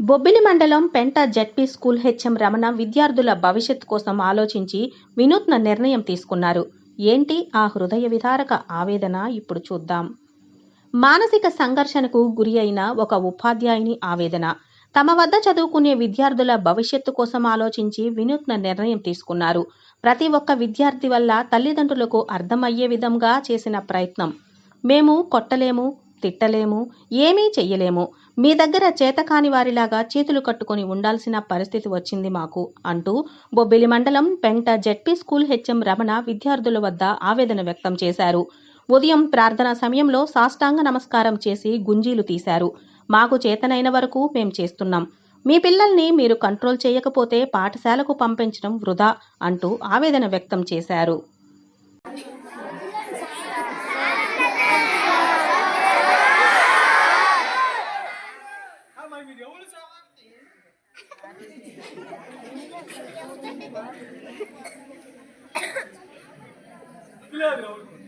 బొబ్బిలి మండలం పెంట ZP school HM Ramana విద్యార్థుల భవిష్యత్ కోసం ఆలోచించి వినూత్న నిర్ణయం తీసుకున్నారు. ఏంటి ఆ హృదయ విదారక ఆవేదన? ఇప్పుడు చూద్దాం. మానసిక సంఘర్షణకు గురి అయిన ఒక ఉపాధ్యాయుని ఆవేదన. తమ వద్ద చదువుకునే విద్యార్థుల భవిష్యత్తు కోసం ఆలోచించి వినూత్న నిర్ణయం తీసుకున్నారు. ప్రతి ఒక్క విద్యార్థి వల్ల తల్లిదండ్రులకు అర్థమయ్యే విధంగా చేసిన ప్రయత్నం. మేము కొట్టలేము తిట్టలేము ఏమీ చెయ్యలేము. మీ దగ్గర చేతకాని వారిలాగా చేతులు కట్టుకొని ఉండాల్సిన పరిస్థితి వచ్చింది మాకు అంటూ బొబ్బిలి మండలం పెంట జెడ్పీ స్కూల్ హెచ్ఎం రమణ విద్యార్థుల వద్ద ఆవేదన వ్యక్తం చేశారు. ఉదయం ప్రార్థనా సమయంలో సాష్టాంగ నమస్కారం చేసి గుంజీలు తీశారు. మాకు చేతనైన వరకు మేం చేస్తున్నాం. మీ పిల్లల్ని మీరు కంట్రోల్ చేయకపోతే పాఠశాలకు పంపించడం వృధా అంటూ ఆవేదన వ్యక్తం చేశారు మరి మీరు ఎవరు సామాన్య పిల్లలు ఎవరు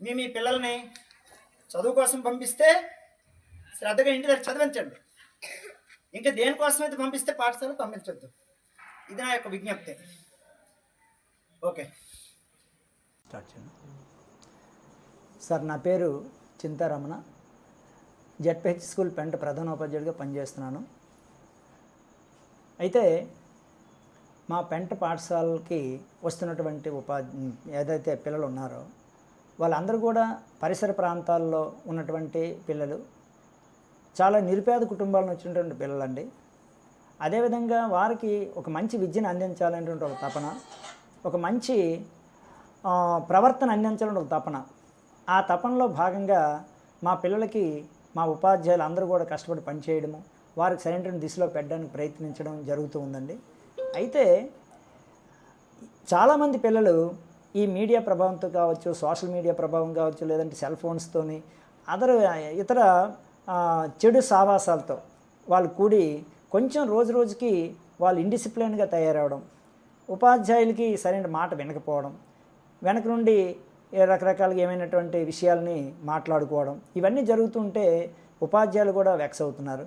మీ మీ పిల్లల్ని చదువు కోసం పంపిస్తే శ్రద్ధగా ఇంటి దగ్గర చదివించండి. ఇంకా దేనికోసం అయితే పంపిస్తే పాఠశాల పంపించద్దు. ఇది నా యొక్క విజ్ఞప్తి. ఓకే. స్టార్ట్ చేయండి. సార్ నా పేరు చింతారమణ. జెడ్పిహెచ్ స్కూల్ పెంట ప్రధానోపాధ్యాయుడిగా పనిచేస్తున్నాను. అయితే మా పెంట పాఠశాలకి వస్తున్నటువంటి ఉపాధి ఏదైతే పిల్లలు ఉన్నారో వాళ్ళందరూ కూడా పరిసర ప్రాంతాల్లో ఉన్నటువంటి పిల్లలు. చాలా నిరుపేద కుటుంబాల నుంచి వచ్చినటువంటి పిల్లలండి. అదేవిధంగా వారికి ఒక మంచి విద్యను అందించాలనేటువంటి ఒక తపన ఒక మంచి ప్రవర్తన అందించాలని ఒక తపన. ఆ తపనలో భాగంగా మా పిల్లలకి మా ఉపాధ్యాయులు అందరూ కూడా కష్టపడి పనిచేయడము వారికి సరైన దిశలో పెట్టడానికి ప్రయత్నించడం జరుగుతూ ఉందండి. అయితే చాలామంది పిల్లలు ఈ మీడియా ప్రభావంతో కావచ్చు సోషల్ మీడియా ప్రభావం కావచ్చు లేదంటే సెల్ ఫోన్స్తోని అదర్ ఇతర చెడు సావాసాలతో వాళ్ళు కూడి కొంచెం రోజు రోజుకి వాళ్ళు ఇండిసిప్లిన్గా తయారవడం ఉపాధ్యాయులకి సరైన మాట వినకపోవడం వెనక నుండి రకరకాలుగా ఏమైనటువంటి విషయాల్ని మాట్లాడుకోవడం ఇవన్నీ జరుగుతుంటే ఉపాధ్యాయులు కూడా వెక్స్ అవుతున్నారు.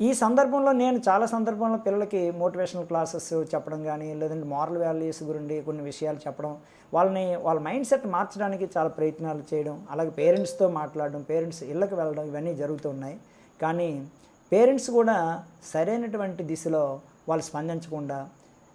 ఈ సందర్భంలో నేను చాలా సందర్భంలో పిల్లలకి మోటివేషనల్ క్లాసెస్ చెప్పడం కానీ లేదంటే మారల్ వాల్యూస్ గురించి కొన్ని విషయాలు చెప్పడం వాళ్ళని వాళ్ళ మైండ్ సెట్ మార్చడానికి చాలా ప్రయత్నాలు చేయడం అలాగే పేరెంట్స్తో మాట్లాడడం పేరెంట్స్ ఇళ్ళకి వెళ్ళడం ఇవన్నీ జరుగుతున్నాయి కానీ పేరెంట్స్ కూడా సరైనటువంటి దిశలో వాళ్ళు స్పందించకుండా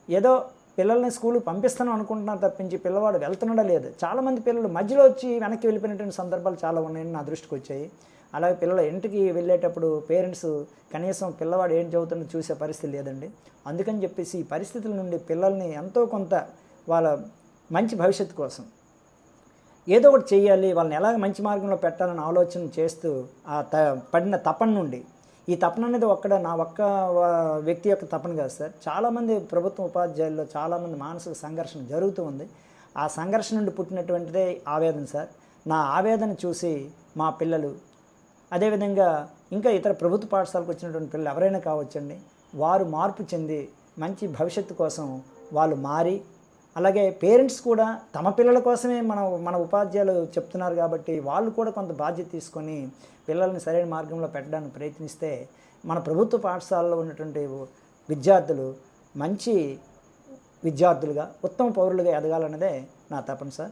ఏదో పిల్లల్ని స్కూల్కి పంపిస్తాను అనుకుంటున్నాను తప్పించి పిల్లవాడు వెళ్తున్నాడా లేదు చాలామంది పిల్లలు మధ్యలో వచ్చి వెనక్కి వెళ్ళిపోయినటువంటి సందర్భాలు చాలా ఉన్నాయని నా దృష్టికి వచ్చాయి. అలాగే పిల్లల ఇంటికి వెళ్ళేటప్పుడు పేరెంట్స్ కనీసం పిల్లవాడు ఏం చదువుతుందో చూసే పరిస్థితి లేదండి. అందుకని చెప్పేసి ఈ పరిస్థితుల నుండి పిల్లల్ని ఎంతో కొంత వాళ్ళ మంచి భవిష్యత్తు కోసం ఏదో ఒకటి చేయాలి వాళ్ళని ఎలాగ మంచి మార్గంలో పెట్టాలని ఆలోచన చేస్తూ ఆ త పడిన తపన నుండి ఈ తపన అనేది ఒక్కడ నా ఒక్క వ్యక్తి యొక్క తపన కాదు సార్. చాలామంది ప్రభుత్వ ఉపాధ్యాయుల్లో చాలామంది మానసిక సంఘర్షణ జరుగుతూ ఉంది. ఆ సంఘర్షణ నుండి పుట్టినటువంటిదే ఆవేదన సార్. నా ఆవేదన చూసి మా పిల్లలు అదేవిధంగా ఇంకా ఇతర ప్రభుత్వ పాఠశాలకు వచ్చినటువంటి పిల్లలు ఎవరైనా కావచ్చండి వారు మార్పు చెంది మంచి భవిష్యత్తు కోసం వాళ్ళు మారి అలాగే పేరెంట్స్ కూడా తమ పిల్లల కోసమే మన మన ఉపాధ్యాయులు చెప్తున్నారు కాబట్టి వాళ్ళు కూడా కొంత బాధ్యత తీసుకొని పిల్లల్ని సరైన మార్గంలో పెట్టడానికి ప్రయత్నిస్తే మన ప్రభుత్వ పాఠశాలలో ఉన్నటువంటి విద్యార్థులు మంచి విద్యార్థులుగా ఉత్తమ పౌరులుగా ఎదగాలన్నదే నా తపన సార్.